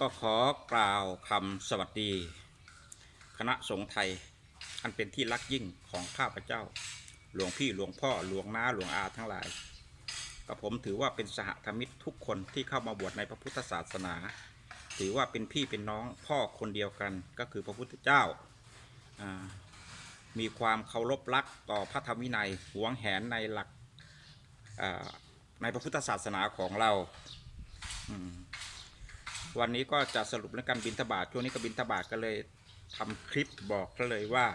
ก็ขอกล่าวคำสวัสดี คณะสงฆ์ไทย อันเป็นที่รักยิ่งของข้าพเจ้า หลวงพี่หลวงพ่อหลวงน้าหลวงอาทั้งหลายกับผมถือว่าเป็นสหธรรมิกทุกคนที่เข้ามาบวชในพระพุทธศาสนา ถือว่าเป็นพี่เป็นน้องพ่อคนเดียวกันก็คือพระพุทธเจ้า มีความเคารพรักต่อพระธรรมวินัยหวงแหนในหลักในพระพุทธศาสนาของเราอืม วันนี้ก็จะสรุปในการบินทบาทช่วงนี้ก็บินทบาทก็เลยทำคลิปบอกก็เลยว่า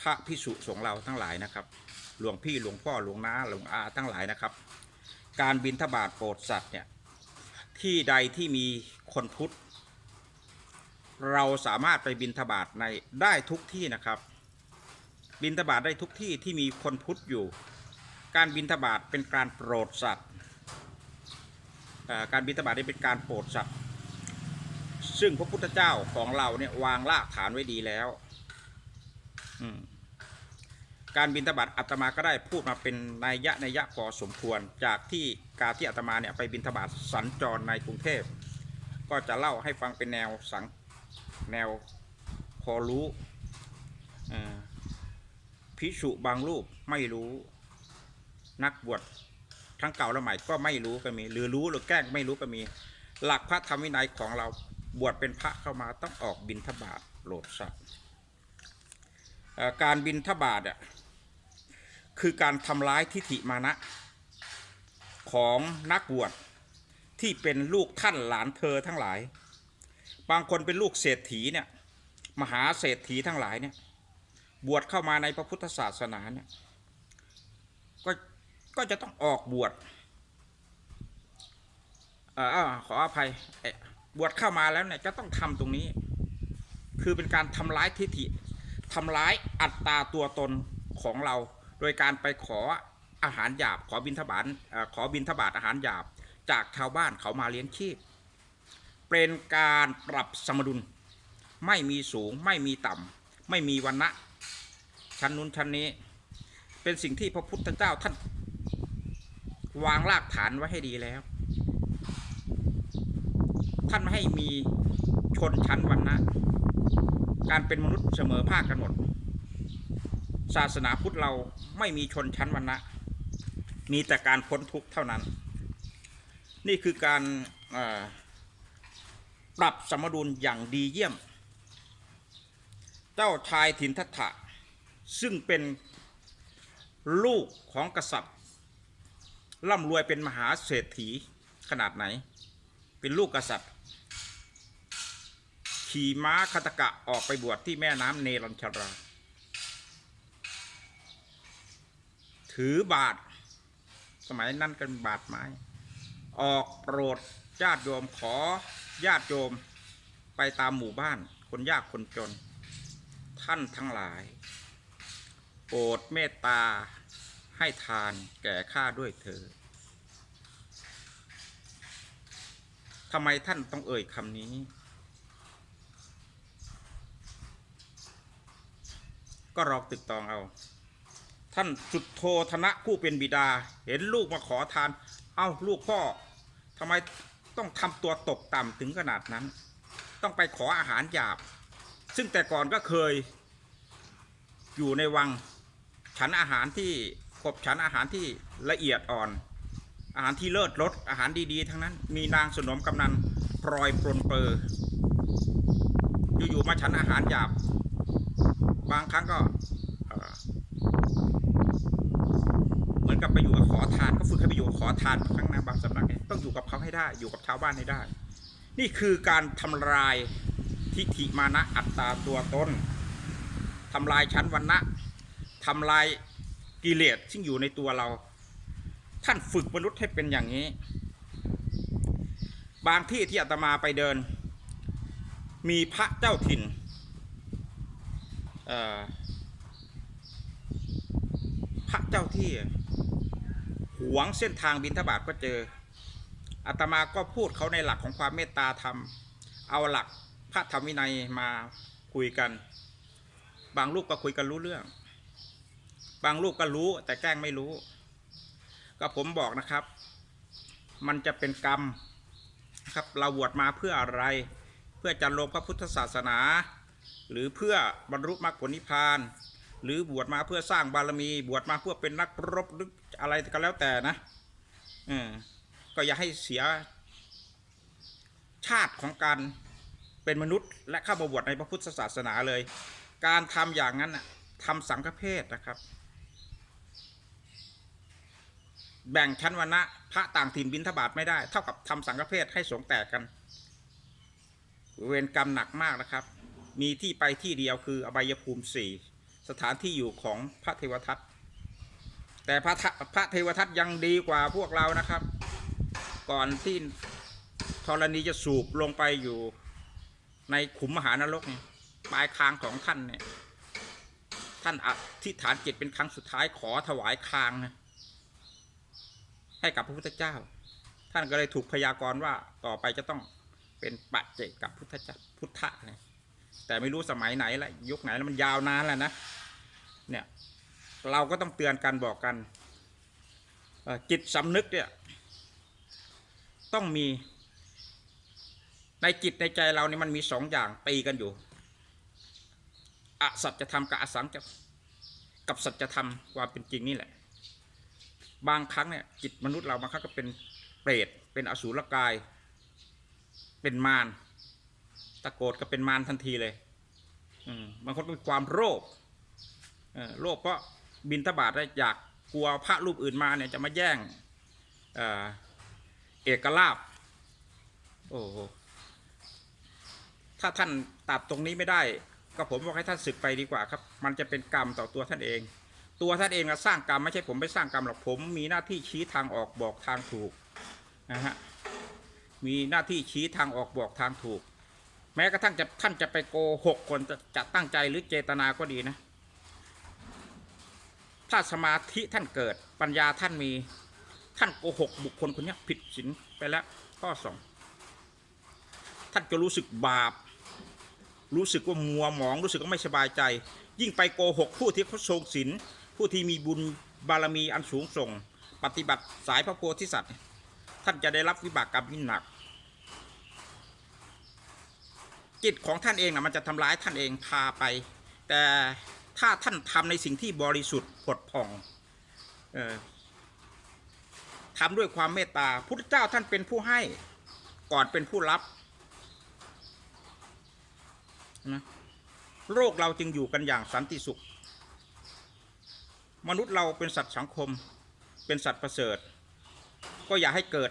พระพิสุสงฆ์เราทั้งหลายนะครับ หลวงพี่หลวงพ่อหลวงน้าหลวงอาทั้งหลายนะครับ การบินทบาทโปรดสัตว์เนี่ยที่ใดที่มีคนพุทธเราสามารถไปบินทบาทในได้ทุกที่นะครับ บินทบาทได้ทุกที่ที่มีคนพุทธอยู่ การบินทบาทเป็นการโปรดสัตว์ การบินทบาทได้เป็นการโปรดสัตว์ซึ่งพระพุทธเจ้าของเราเนี่ยวางรากฐานไว้ดีแล้วการบินทบาทอาตมาก็ได้พูดมาเป็นนัยยะนัยยะพอสมควร จากที่การที่อาตมาเนี่ยไปบินทบาทสัญจรในกรุงเทพ ก็จะเล่าให้ฟังเป็นแนวสังแนวพอรู้พิสุบางรูปไม่รู้นักบวช ทั้งเก่าและใหม่ก็ไม่รู้ก็มี หรือรู้หรือแกล้งไม่รู้ก็มี หลักพระธรรมวินัยของเราบวชเป็นพระเข้ามาต้องออกบินทบาทโหลดสัตว์การบินทบาทอะคือการทำร้ายทิฏฐิมานะ ของนักบวชที่เป็นลูกท่านหลานเธอทั้งหลาย บางคนเป็นลูกเศรษฐีเนี่ยมหาเศรษฐีทั้งหลายเนี่ยบวชเข้ามาในพระพุทธศาสนาเนี่ยก็ ก็จะต้องออกบวชอ่าขออภัยบวชเข้ามาแล้วเนี่ยจะต้องทำตรงนี้ คือเป็นการทำร้ายทิฏฐิทำร้ายอัตตาตัวตนของเรา โดยการไปขออาหารหยาบ ขอบินทบาทขอบินทบาทอาหารหยาบ จากชาวบ้านเขามาเลี้ยงชีพ เป็นการปรับสมดุล ไม่มีสูงไม่มีต่ำไม่มีวันนะชั้นนู้นชั้นนี้ เป็นสิ่งที่พระพุทธเจ้าท่าน วางรากฐานไว้ให้ดีแล้ว ท่านไม่ให้มีชนชั้นวันนะการเป็นมนุษย์เสมอภาคกันหมด ศาสนาพุทธเราไม่มีชนชั้นวันนะมีแต่การพ้นทุกข์เท่านั้น นี่คือการปรับสมดุลอย่างดีเยี่ยม เจ้าชายถินทัตถะซึ่งเป็นลูกของกษัตริย์ ร่ำรวยเป็นมหาเศรษฐีขนาดไหน เป็นลูกกษัตริย์ ขี่ม้าคาตกะออกไปบวชที่แม่น้ำเนรัญชรา ถือบาท สมัยนั้นกันบาทไม้ ออกโปรดญาติโยมขอญาติโยมไปตามหมู่บ้าน คนยากคนจน ท่านทั้งหลาย โปรดเมตตา ให้ทานแก่ข้าด้วยเธอทำไมท่านต้องเอ่ยคำนี้ ก็รอกตึกตองเอา ท่านสุดโทธนะผู้เป็นบิดา เห็นลูกมาขอทาน เอ้าลูกพ่อทำไมต้องทำตัวตกต่ำถึงขนาดนั้น ต้องไปขออาหารหยาบ ซึ่งแต่ก่อนก็เคยอยู่ในวัง ฉันอาหารที่ ขบฉันอาหารที่ละเอียดอ่อน อาหารที่เลิศรสอาหารดีๆ ทั้งนั้น มีนางสนมกำนันพลอยปรนเปอร์อยู่ๆมาฉันอาหารหยาบ บางครั้งก็เหมือนกับไปอยู่กับขอทานก็ฝึกให้ไปอยู่กับขอทานบางครั้งนะบางสำนักเนี่ยต้องอยู่กับเขาให้ได้ อยู่กับชาวบ้านให้ได้ นี่คือการทำลายทิฏฐิมานะอัตตาตัวตนทำลายชั้นวรรณะทำลาย กิเลสซึ่งอยู่ในตัวเรา ท่านฝึกมนุษย์ให้เป็นอย่างนี้ บางที่ที่อาตมาไปเดิน มีพระเจ้าถิ่นพระเจ้าที่หวงเส้นทางบินทบาทก็เจออาตมาก็พูดเขาในหลักของความเมตตาธรรม เอาหลักพระธรรมวินัยมาคุยกัน บางลูกก็คุยกันรู้เรื่อง บางลูกก็รู้แต่แกล้งไม่รู้ ก็ผมบอกนะครับ มันจะเป็นกรรมคนะครับเราบวชมาเพื่ออะไร เพื่อจะลงพระพุทธศาสนา หรือเพื่อบรรลุมรรคผลนิพพาน หรือบวชมาเพื่อสร้างบารมี บวชมาเพื่อเป็นนักรบหรืออะไรก็แล้วแต่นะออก็อย่าให้เสียชาติของการเป็นมนุษย์ และเข้ามาบวชในพระพุทธศาสนาเลย การทำอย่างนั้นน่ะทำสังฆเพศนะครับ แบ่งชั้นวรรณะพระต่างถิ่นบินทบาทไม่ได้ เท่ากับทำสังฆเพศให้สงแตกกัน เวรกรรมหนักมากนะครับ มีที่ไปที่เดียวคืออบายภูมิสี่สถานที่อยู่ของพระเทวทัตแต่พระทะพระเทวทัตยังดีกว่าพวกเรานะครับ ก่อนที่ธรณีจะสูบลงไปอยู่ในขุมมหานรกเนี่ยปลายคางของท่านเนี่ยท่านอธิษฐานจิตเป็นครั้งสุดท้ายขอถวายคางนะ ให้กับพระพุทธเจ้า ท่านก็เลยถูกพยากรณ์ว่าต่อไปจะต้องเป็นปัจเจกกับพุทธเจ้าพุทธะนะแต่ไม่รู้สมัยไหนละยุคไหนแล้วมันยาวนานแล้วนะเนี่ยเราก็ต้องเตือนกันบอกกันจิตสำนึกเนี่ยต้องมีในจิตในใจเราเนี่ยมันมีสองอย่างตีกันอยู่อสัจธรรมกับอสังกับสัจธรรมความเป็นจริงนี่แหละ บางครั้งเนี่ยจิตมนุษย์เราบางครั้งก็เป็นเปรตเป็นอสูรกาย เป็นมารตะโกรธก็เป็นมารทันทีเลยอืมบางคนก็มีความโลภโลภเพราะบินทบาทได้อยากกลัวพระรูปอื่นมาเนี่ยจะมาแย่งเอเอกลาบโอ้โหถ้าท่านตัดตรงนี้ไม่ได้ ก็ผมบอกให้ท่านศึกไปดีกว่าครับ มันจะเป็นกรรมต่อตัวท่านเอง ตัวท่านเองสร้างกรรมไม่ใช่ผมไปสร้างกรรมหรอกผมมีหน้าที่ชี้ทางออกบอกทางถูกนะฮะมีหน้าที่ชี้ทางออกบอกทางถูก แม้กระทั่งจะท่านจะไปโกหกคนจะจะตั้งใจหรือเจตนาก็ดีนะ ถ้าสมาธิท่านเกิดปัญญาท่านมีท่านโกหกบุคคลคนนี้ผิดศีลไปแล้วข้อสองท่านจะรู้สึกบาป รู้สึกว่ามัวหมองรู้สึกว่าไม่สบายใจ ยิ่งไปโกหกผู้ที่เขาทรงศีล ผู้ที่มีบุญบารมีอันสูงส่ง ปฏิบัติสายพระโพธิสัตว์ ท่านจะได้รับวิบากกรรมที่หนัก จิตของท่านเองนะมันจะทำร้ายท่านเองพาไป แต่ถ้าท่านทำในสิ่งที่บริสุทธิ์ผดผ่องออทำด้วยความเมตตาพุทธเจ้าท่านเป็นผู้ให้ก่อนเป็นผู้รับนะโลกเราจึงอยู่กันอย่างสันติสุข มนุษย์เราเป็นสัตว์สังคม เป็นสัตว์ประเสริฐ ก็อย่าให้เกิด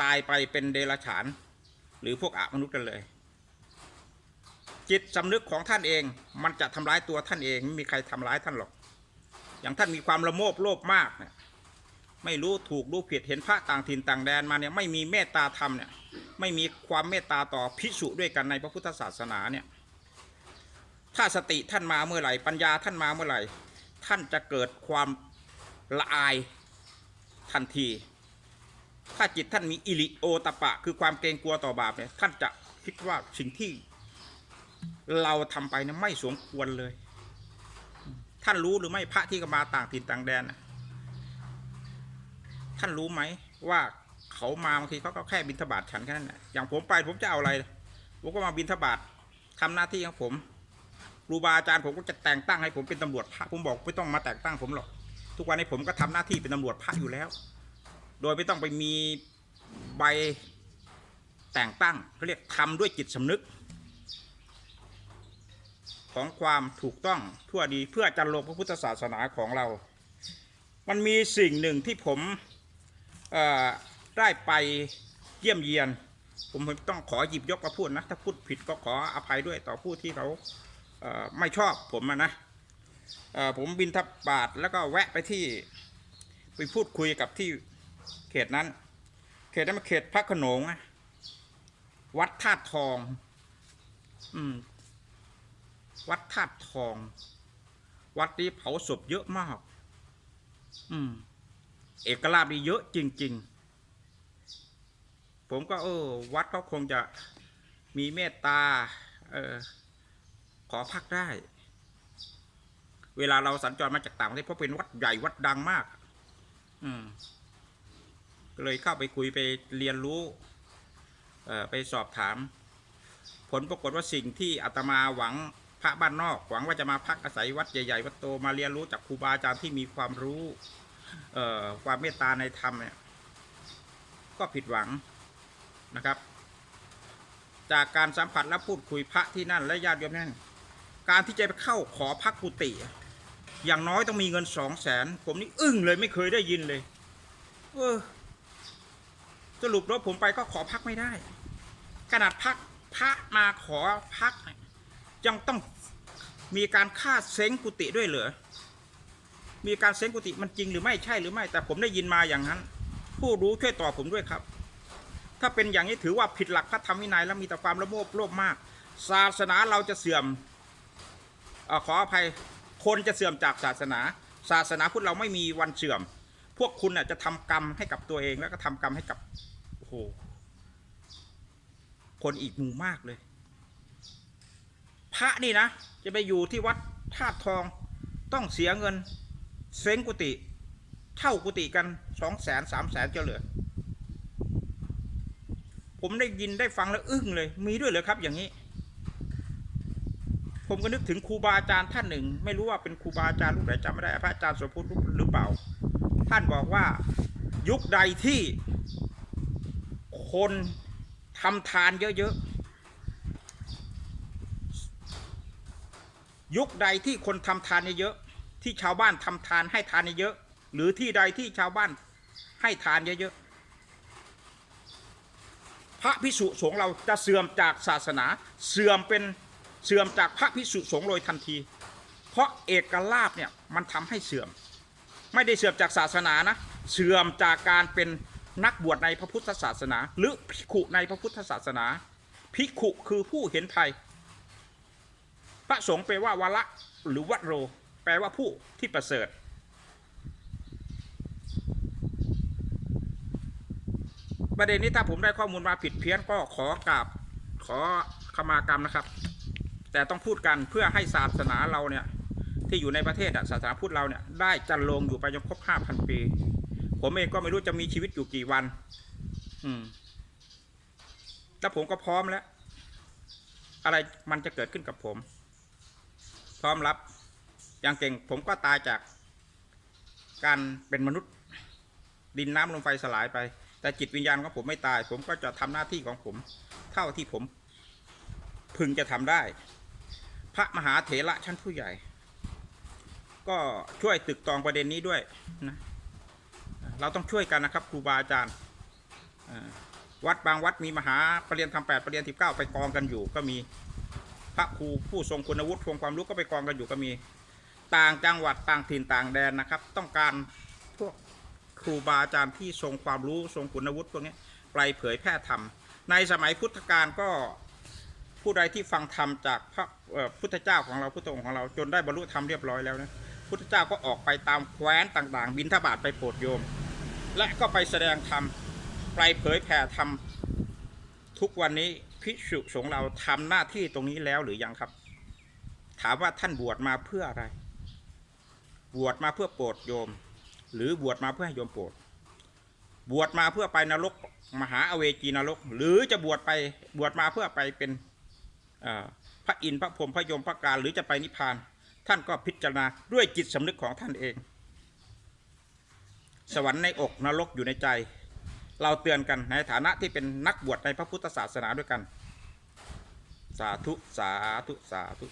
ตายไปเป็นเดรัจฉาน หรือพวกอามนุษย์กันเลย จิตสำนึกของท่านเองมันจะทำร้ายตัวท่านเองไม่มีใครทำร้ายท่านหรอก อย่างท่านมีความละโมบโลภมากเนี่ยไม่รู้ถูกรู้ผิดเห็นพระต่างถิ่นต่างแดนมาเนี่ยไม่มีเมตตาธรรมเนี่ยไม่มีความเมตตาต่อภิกษุด้วยกันในพระพุทธศาสนาเนี่ย ถ้าสติท่านมาเมื่อไหร่ปัญญาท่านมาเมื่อไหร่ ท่านจะเกิดความละอายทันที ถ้าจิตท่านมีอิริโอตปปะคือความเกรงกลัวต่อบาปเนี่ยท่านจะคิดว่าสิ่งที่เราทำไปเนี่ยไม่สมควรเลย ท่านรู้หรือไม่พระที่ก็มาต่างถิ่นต่างแดนน่ะท่านรู้ไหมว่าเขามาบางทีเขาก็แค่บินทบาทฉันแค่นั้นแหละอย่างผมไปผมจะเอาอะไร ผมก็มาบินทบาททำหน้าที่ของผม รูบาอาจารย์ผมก็จะแต่งตั้งให้ผมเป็นตำรวจพระผมบอกไม่ต้องมาแต่งตั้งผมหรอก ทุกวันนี้ผมก็ทำหน้าที่เป็นตำรวจพระอยู่แล้ว โดยไม่ต้องไปมีใบแต่งตั้งเขาเรียกทำด้วยจิตสำนึก ของความถูกต้องทั่วดีเพื่อจันลงพระพุทธศาสนาของเรา มันมีสิ่งหนึ่งที่ผมได้ไปเยี่ยมเยียน ผมต้องขอหยิบยกมาพูดนะ ถ้าพูดผิดก็ขออภัยด้วยต่อผู้ที่เขา ไม่ชอบผมนะผมบินทับบาทแล้วก็แวะไปที่ไปพูดคุยกับที่เขตนั้น เขตนั้นมันเขตพระโขนงวัดธาตุทองอืมวัดธาตุทอง วัดนี้เผาศพเยอะมาก อืม เอกลาบนี่เยอะจริง ๆ ผมก็เออ วัดเขาคงจะมีเมตตา เออ ขอพักได้ เวลาเราสัญจรมาจากต่างประเทศเพราะเป็นวัดใหญ่วัดดังมาก อืมกก็เลยเข้าไปคุยไปเรียนรู้เอ่อไปสอบถาม ผลปรากฏว่าสิ่งที่อาตมาหวังพระบ้านนอก หวังว่าจะมาพักอาศัยวัดใหญ่ๆวัดโตมาเรียนรู้จากครูบาอาจารย์ที่มีความรู้เอ่อความเมตตาในธรรมเนี่ยก็ผิดหวังนะครับ จากการสัมผัสและพูดคุยพระที่นั่นและญาติโยมนั่น การที่จะไปเข้าขอพักกุฏิอย่างน้อยต้องมีเงินสองแสนผมนี่อึ้งเลยไม่เคยได้ยินเลย เออสรุปแล้วผมไปก็ขอพักไม่ได้ ขนาดพักพระมาขอพัก ยังต้องมีการค่าเซ้งกุฏิด้วยเหรอมีการเซ้งกุฏิมันจริงหรือไม่ใช่หรือไม่ แต่ผมได้ยินมาอย่างนั้น ผู้รู้ช่วยตอบผมด้วยครับ ถ้าเป็นอย่างนี้ถือว่าผิดหลักพระธรรมวินัยแล้วมีแต่ความละโมบโลภมาก ศาสนาเราจะเสื่อม เออขออภัยคนจะเสื่อมจากศาสนา ศาสนาพุทธเราไม่มีวันเสื่อม พวกคุณน่ะจะทำกรรมให้กับตัวเองแล้วก็ทำกรรมให้กับโอ้โหคนอีกหมู่มากเลย พระนี่นะ จะไปอยู่ที่วัดธาตุทองต้องเสียเงินเซ้งกุฏิเช่ากุฏิกันสองแสนสามแสนจะเหลือ ผมได้ยินได้ฟังแล้วอึ้งเลย มีด้วยเหรอครับอย่างนี้ ผมก็นึกถึงครูบาอาจารย์ท่านหนึ่ง ไม่รู้ว่าเป็นครูบาอาจารย์รูปไหนจำไม่ได้พระอาจารย์สมพุทธหรือเปล่า ท่านบอกว่ายุคใดที่คนทำทานเยอะๆยุคใดที่คนทำทานเยอะๆที่ชาวบ้านทำทานให้ทานเยอะๆหรือที่ใดที่ชาวบ้านให้ทานเยอะๆพระพิสุสงฆ์เราจะเสื่อมจากศาสนาเสื่อมเป็น เสื่อมจากพระพิสุสงฆ์โดยทันที เพราะเอกลาภเนี่ยมันทำให้เสื่อม ไม่ได้เสื่อมจากศาสนานะ เสื่อมจากการเป็นนักบวชในพระพุทธศาสนา หรือภิกขุในพระพุทธศาสนา ภิกขุคือผู้เห็นภัย พระสงฆ์แปลว่าวะละหรือวัดโร แปลว่าผู้ที่ประเสริฐประเด็นนี้ถ้าผมได้ข้อมูลมาผิดเพี้ยนก็ขอกราบขอขมากรรมนะครับ แต่ต้องพูดกันเพื่อให้ศาสนาเราเนี่ยที่อยู่ในประเทศศาสนาพุทธเราเนี่ยได้จันลงอยู่ไปจนครบห้าพันปี ผมเองก็ไม่รู้จะมีชีวิตอยู่กี่วัน อืมแล้วผมก็พร้อมแล้ว อะไรมันจะเกิดขึ้นกับผม พร้อมรับ อย่างเก่งผมก็ตายจากการเป็นมนุษย์ดินน้ำลมไฟสลายไป แต่จิตวิญญาณของผมไม่ตาย ผมก็จะทำหน้าที่ของผม เท่าที่ผม พึงจะทำได้ พระมหาเถระชั้นผู้ใหญ่ ก็ช่วยตึกตองประเด็นนี้ด้วยนะเราต้องช่วยกันนะครับครูบาอาจารย์วัดบางวัดมีมหาปรริญญาธรรมแปดปรริญญาสิบเก้าไปกองกันอยู่ก็มีพระครูผู้ทรงคุณวุฒิทรงความรู้ก็ไปกองกันอยู่ก็มีต่างจังหวัดต่างถิ่นต่างแดนนะครับ ต้องการพวกครูบาอาจารย์ที่ทรงความรู้ทรงคุณวุฒิพวกนี้ไปเผยแพร่ธรรมในสมัยพุทธกาลก็ ผู้ใดที่ฟังธรรมจากพระพุทธเจ้าของเราพุทธองค์ของเราจนได้บรรลุธรรมเรียบร้อยแล้วนะพุทธเจ้าก็ออกไปตามแคว้นต่างๆ บินทบาทไปโปรดโยม และก็ไปแสดงธรรมไปเผยแผ่ธรรมทุกวันนี้พิสุสงฆ์เราทำหน้าที่ตรงนี้แล้วหรือยังครับ ถามว่าท่านบวชมาเพื่ออะไร บวชมาเพื่อโปรดโยม หรือบวชมาเพื่อให้โยมโปรด บวชมาเพื่อไปนรกมหาอเวจีนรก หรือจะบวชไปบวชมาเพื่อไปเป็น พระอินทร์พระพรหมพระยมพระการหรือจะไปนิพพาน ท่านก็พิจารณาด้วยจิตสำนึกของท่านเอง สวรรค์ในอกนรกอยู่ในใจ เราเตือนกันในฐานะที่เป็นนักบวชในพระพุทธศาสนาด้วยกัน สาธุสาธุสาธุ